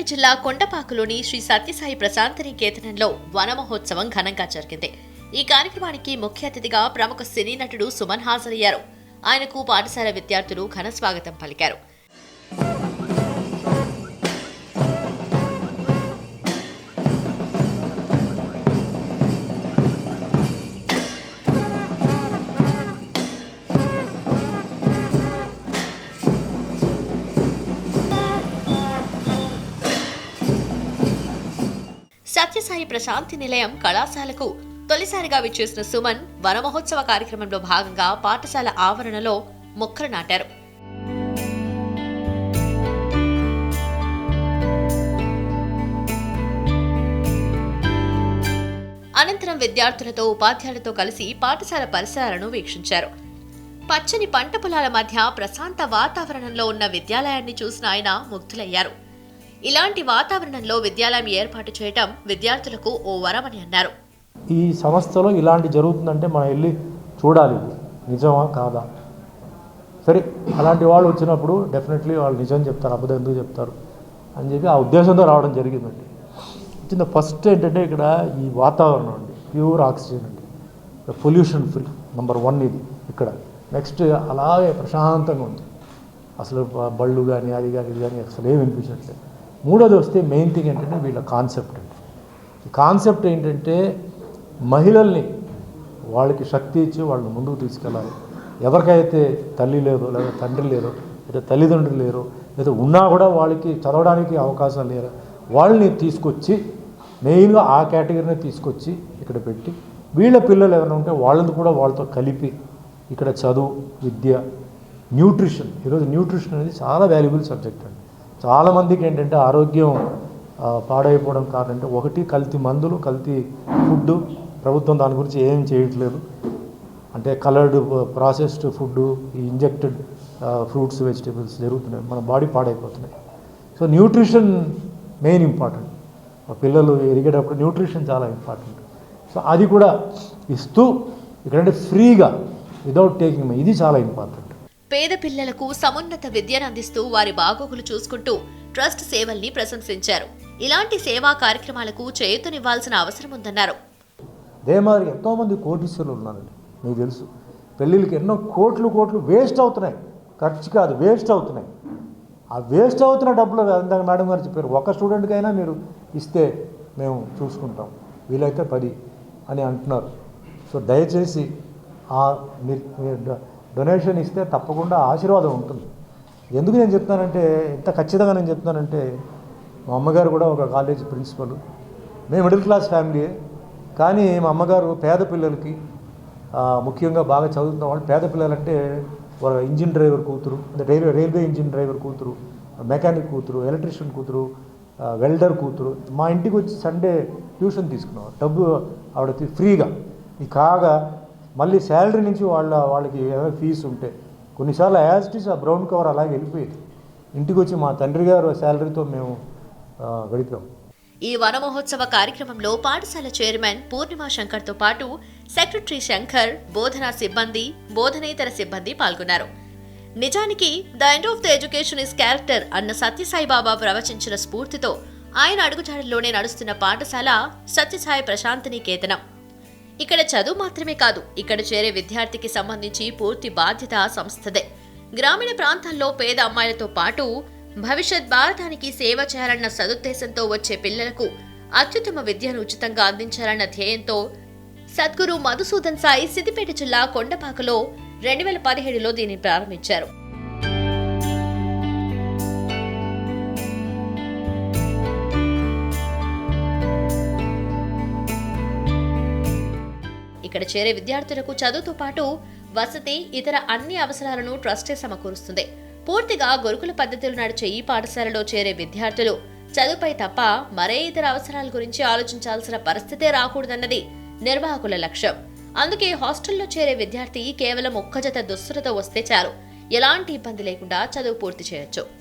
సిద్దిపేట జిల్లా కొండపాకులోని శ్రీ సత్యసాయి ప్రశాంత నికేతనంలో వనమహోత్సవం ఘనంగా జరిగింది. ఈ కార్యక్రమానికి ముఖ్య అతిథిగా ప్రముఖ సినీ నటుడు సుమన్ హాజరయ్యారు. ఆయనకు పాఠశాల విద్యార్థులు ఘన స్వాగతం పలికారు. సత్యసాయి ప్రశాంతి నిలయం కళాశాలకు తొలిసారిగా విచ్చేసిన సుమన్ వనమహోత్సవ కార్యక్రమంలో భాగంగా పాఠశాల ఆవరణలో మొక్కలు నాటారు. అనంతరం విద్యార్థులతో ఉపాధ్యాయులతో కలిసి పాఠశాల పరిసరాలను వీక్షించారు. పచ్చని పంట పొలాల మధ్య ప్రశాంత వాతావరణంలో ఉన్న విద్యాలయాన్ని చూసిన ఆయన ముగ్ధులయ్యారు. ఇలాంటి వాతావరణంలో విద్యాలయం ఏర్పాటు చేయటం విద్యార్థులకు ఓ వరమని అన్నారు. ఈ సంస్థలో ఇలాంటి జరుగుతుందంటే మనం వెళ్ళి చూడాలి నిజమా కాదా? సరే అలాంటి వాళ్ళు వచ్చినప్పుడు డెఫినెట్లీ వాళ్ళు నిజం చెప్తారు అబద్ధం ఎందుకు చెప్తారు అని చెప్పి ఆ ఉద్దేశంతో రావడం జరిగిందండి. వచ్చిన ఫస్ట్ ఏంటంటే ఇక్కడ ఈ వాతావరణం అండి ప్యూర్ ఆక్సిజన్ అండి. పొల్యూషన్ ఫ్రీ నెంబర్ వన్ ఇది ఇక్కడ. నెక్స్ట్ అలాగే ప్రశాంతంగా ఉంది. అసలు బళ్ళు కానీ అది కానీ ఇది కానీ అసలు ఏమి వినిపించట్లేదు. మూడోది వస్తే మెయిన్ థింగ్ ఏంటంటే వీళ్ళ కాన్సెప్ట్ అండి కాన్సెప్ట్ ఏంటంటే మహిళల్ని వాళ్ళకి శక్తి ఇచ్చి వాళ్ళని ముందుకు తీసుకెళ్ళాలి. ఎవరికైతే తల్లి లేదో లేదా తండ్రి లేరో లేదా తల్లిదండ్రులు లేరో లేదా ఉన్నా కూడా వాళ్ళకి చదవడానికి అవకాశం లేరు వాళ్ళని తీసుకొచ్చి మెయిన్గా ఆ కేటగిరీని తీసుకొచ్చి ఇక్కడ పెట్టి వీళ్ళ పిల్లలు ఎవరైనా ఉంటే వాళ్ళని కూడా వాళ్ళతో కలిపి ఇక్కడ చదువు విద్య న్యూట్రిషన్. ఈరోజు న్యూట్రిషన్ అనేది చాలా వాల్యుబుల్ సబ్జెక్ట్ అండి. చాలామందికి ఏంటంటే ఆరోగ్యం పాడైపోవడం కారణం అంటే ఒకటి కల్తీ మందులు కల్తీ ఫుడ్ ప్రభుత్వం దాని గురించి ఏం చేయట్లేదు. అంటే కలర్డ్ ప్రాసెస్డ్ ఫుడ్ ఈ ఇంజెక్టెడ్ ఫ్రూట్స్ వెజిటేబుల్స్ జరుగుతున్నాయి. మన body పాడైపోతున్నాయి. So nutrition main important. పిల్లలు ఎదిగేటప్పుడు న్యూట్రిషన్ చాలా ఇంపార్టెంట్. సో అది కూడా ఇస్తూ ఇక్కడంటే ఫ్రీగా వితౌట్ టేకింగ్ ఇది చాలా ఇంపార్టెంట్. పేద పిల్లలకు సమున్నత విద్యను అందిస్తూ వారి బాగోగులు చూసుకుంటూ ట్రస్ట్ సేవల్ని ప్రశంసించారు. ఇలాంటి సేవా కార్యక్రమాలకు చేతునివ్వాల్సిన అవసరం ఉందన్నారు. దేమారి ఎంతో ఎంతోమంది కోటీశ్వరులు ఉన్నారండి. మీకు తెలుసు. పెళ్ళిళ్ళకి ఎన్నో కోట్లు కోట్లు వేస్ట్ అవుతున్నాయి. ఖర్చు కాదు వేస్ట్ అవుతున్నాయి. ఆ వేస్ట్ అవుతున్న డబ్బులు ఇందాక మేడం గారు చెప్పారు. ఒక స్టూడెంట్కైనా మీరు ఇస్తే మేము చూసుకుంటాం. వీలైతే పది అని అంటున్నారు. సో దయచేసి ఆ మీరు మీరు డొనేషన్ ఇస్తే తప్పకుండా ఆశీర్వాదం ఉంటుంది. ఎందుకు నేను చెప్తానంటే ఇంత ఖచ్చితంగా నేను చెప్తానంటే మా అమ్మగారు కూడా ఒక కాలేజ్ ప్రిన్సిపల్. మేము మిడిల్ క్లాస్ ఫ్యామిలీయే కానీ మా అమ్మగారు పేద పిల్లలకి ముఖ్యంగా బాగా చదువుతున్న వాళ్ళు పేద పిల్లలంటే వాళ్ళ ఇంజిన్ డ్రైవర్ కూతురు అంటే రైల్వే రైల్వే ఇంజిన్ డ్రైవర్ కూతురు మెకానిక్ కూతురు ఎలక్ట్రీషియన్ కూతురు వెల్డర్ కూతురు. మా ఇంటికి వచ్చి సండే ట్యూషన్ తీసుకున్నాం. డబ్బు ఆవిడ ఫ్రీగా. ఈ కాగా మళ్ళీ శాలరీ నుంచి వాళ్ళ వాళ్ళకి ఏదైనా ఫీజు ఉంటే. కొన్నిసార్లు యాజ్ ఆ బ్రౌన్ కవర్ అలాగే వెళ్ళిపోయేది. ఇంటికి వచ్చి మా తండ్రి గారు శాలరీతో మేము గడిపాం. ఈ వన మహోత్సవ కార్యక్రమంలో పాఠశాల చైర్మన్ పూర్ణిమ శంకర్తో పాటు సెక్రటరీ శంకర్ బోధనా సిబ్బంది బోధనేతర సిబ్బంది పాల్గొన్నారు. నిజానికి the end of the education is character అన్న సత్యసాయి బాబా ప్రవచించిన స్ఫూర్తితో ఆయన అడుగుజాడల్లోనే నడుస్తున్న పాఠశాల సత్యసాయి ప్రశాంతిని కేతనం ఇక్కడ చదువు మాత్రమే కాదు ఇక్కడ చేరే విద్యార్థికి సంబంధించి పూర్తి బాధ్యత సంస్థదే. గ్రామీణ ప్రాంతాల్లో పేద అమ్మాయిలతో పాటు భవిష్యత్ భారతానికి సేవ చేయాలన్న సదుద్దేశంతో వచ్చే పిల్లలకు అత్యుత్తమ విద్యను ఉచితంగా అందించాలన్న ధ్యేయంతో సద్గురు మధుసూదన్ సాయి సిద్దిపేట జిల్లా కొండపాకలో రెండు వేల పదిహేడులో దీన్ని ప్రారంభించారు. చేరే విద్యార్థులకు చదువుతో పాటు వసతి ఇతర అన్ని అవసరాలను ట్రస్టే సమకూరుస్తుంది. పూర్తిగా గురుకుల పద్ధతులు నడిచే ఈ పాఠశాలలో చేరే విద్యార్థులు చదువుపై తప్ప మరే ఇతర అవసరాల గురించి ఆలోచించాల్సిన పరిస్థితే రాకూడదన్నది నిర్వాహకుల లక్ష్యం. అందుకే హాస్టల్లో చేరే విద్యార్థి కేవలం ఒక్క జత దుస్తులతో వస్తే చాలు. ఎలాంటి ఇబ్బంది లేకుండా చదువు పూర్తి చేయొచ్చు.